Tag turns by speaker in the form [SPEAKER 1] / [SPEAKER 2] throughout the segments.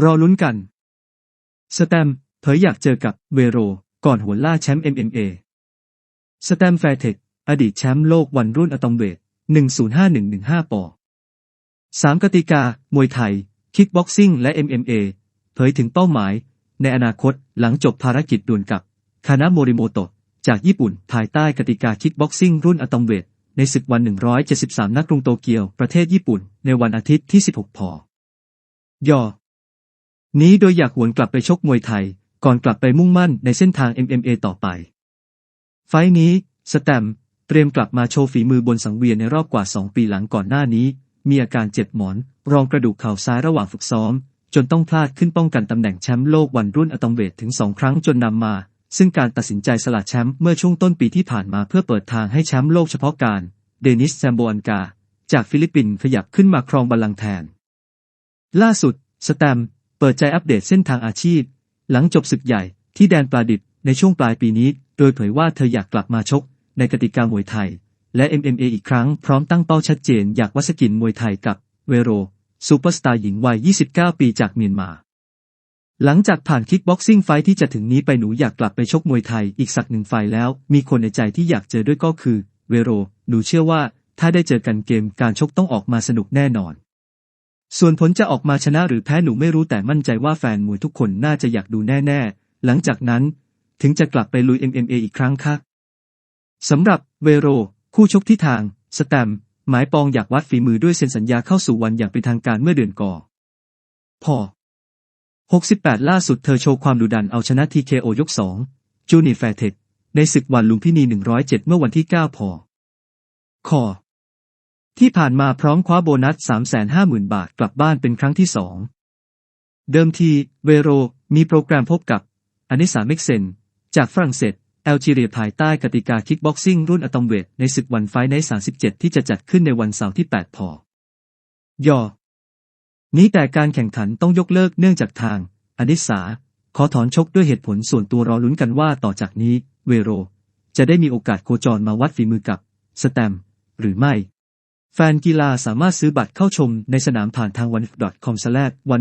[SPEAKER 1] รอลุ้นกัน สแตมเผยอยากเจอกับเวโร ก่อนหัวล่าแชมป์ MMA สแตมแฟร์เทคอดีตแชมป์โลกวันรุ่นอะตอมเวท 105115 ปอสามกติกา มวยไทย คิกบ็อกซิ่ง และ MMA เผยถึงเป้าหมาย ในอนาคตหลังจบภารกิจด่วนกับ คานาโมริโมโตะ จากญี่ปุ่น ภายใต้กติกาคิกบ็อกซิ่งรุ่นอะตอมเวท ในศึกวัน 173 นักกรุงโตเกียว ประเทศญี่ปุ่น ในวันอาทิตย์ที่ 16พยอ นี้โดยอยากหวนกลับไปชกมวยไทย ก่อนกลับไปมุ่งมั่นในเส้นทาง MMA ต่อไป ไฟท์นี้สแตม์เตรียมกลับมาโชว์ฝีมือบนสังเวียนในรอบกว่า 2 ปีหลังก่อนหน้านี้ มีอาการเจ็บหมอน รองกระดูกเข่าซ้ายระหว่างฝึกซ้อม จนต้องพลาดขึ้นป้องกันตำแหน่งแชมป์โลกวันรุ่นอะตอมเวทถึง2ครั้งจนนำมา ซึ่งการตัดสินใจสละแชมป์เมื่อช่วงต้นปีที่ผ่านมาเพื่อเปิดทางให้แชมป์โลกเฉพาะการ เดนิสแซมโบอันกา จากฟิลิปปินส์ขยับขึ้นมาครองบัลลังก์แทน ล่าสุด สแตม เปิดใจอัปเดตเส้นทางอาชีพ หลังจบศึกใหญ่ที่แดนปลาดิบในช่วงปลายปีนี้ โดยเผยว่าเธออยากกลับมาชก ในกติกามวยไทย และ MMA อีกครั้งพร้อมตั้งเป้าชัดเจนอยากวัสกินมวยไทยกับเวโรซูเปอร์สตาร์หญิงวัย 29 ปีจากเมียนมา หลังจากผ่านคิกบ็อกซิ่งไฟที่จะถึงนี้ไปหนูอยากกลับไปชกมวยไทยอีกสักหนึ่งไฟแล้ว มีคนในใจที่อยากเจอด้วยก็คือเวโร หนูเชื่อว่าถ้าได้เจอกันเกมการชกต้องออกมาสนุกแน่นอน ส่วนผลจะออกมาชนะหรือแพ้หนูไม่รู้แต่มั่นใจว่าแฟนมวยทุกคนน่าจะอยากดูแน่ ๆ หลังจากนั้นถึงจะกลับไปลุย MMA อีกครั้งค่ะสำหรับเวโร คู่ชกที่ทาง สแตมหมายปองอยากวัดฝีมือด้วยเซ็นสัญญาเข้าสู่วันอย่างเป็นทางการเมื่อเดือนก่อพอ 68 ล่าสุดเธอโชว์ความดุดันเอาชนะ TKO ยก 2 จูนีแฟเทคในศึกวันลุมพินี 107 เมื่อวันที่ 9 พอคอ ที่ผ่านมาพร้อมคว้าโบนัส 350,000 บาทกลับบ้านเป็นครั้งที่สอง เดิมทีเวโรมีโปรแกรมพบกับอนิสาเม็กเซน จากฝรั่งเศสแอลจีเรียภายใต้กติกาคิกบ็อกซิ่งรุ่นอะตอมเวทในศึกวันไฟใน 37 ที่จะจัดขึ้นในวันเสาร์ที่ 8 พอยอนี้แต่การแข่งขันต้องยกเลิกเนื่องจากทางอนิสา ขอถอนชกด้วยเหตุผลส่วนตัวรอลุ้นกันว่าต่อจากนี้ เวโร จะได้มีโอกาสโคจรมาวัดฝีมือกับ สแตม หรือไม่ แฟนกีฬาสามารถซื้อบัตรเข้าชมในสนามผ่านทางวัน .com วัน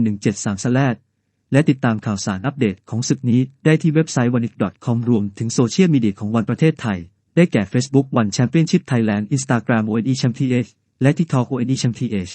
[SPEAKER 1] 173และติดตามข่าวสารอัปเดตของศึกนี้ได้ที่เว็บไซต์วัน .com รวมถึงโซเชียลมีเดียของวันประเทศไทย ได้แก่ Facebook วันแชมเปี้ยนชิพไทยแลนด์ Instagram ONE Champion และ TikTok ONE Champion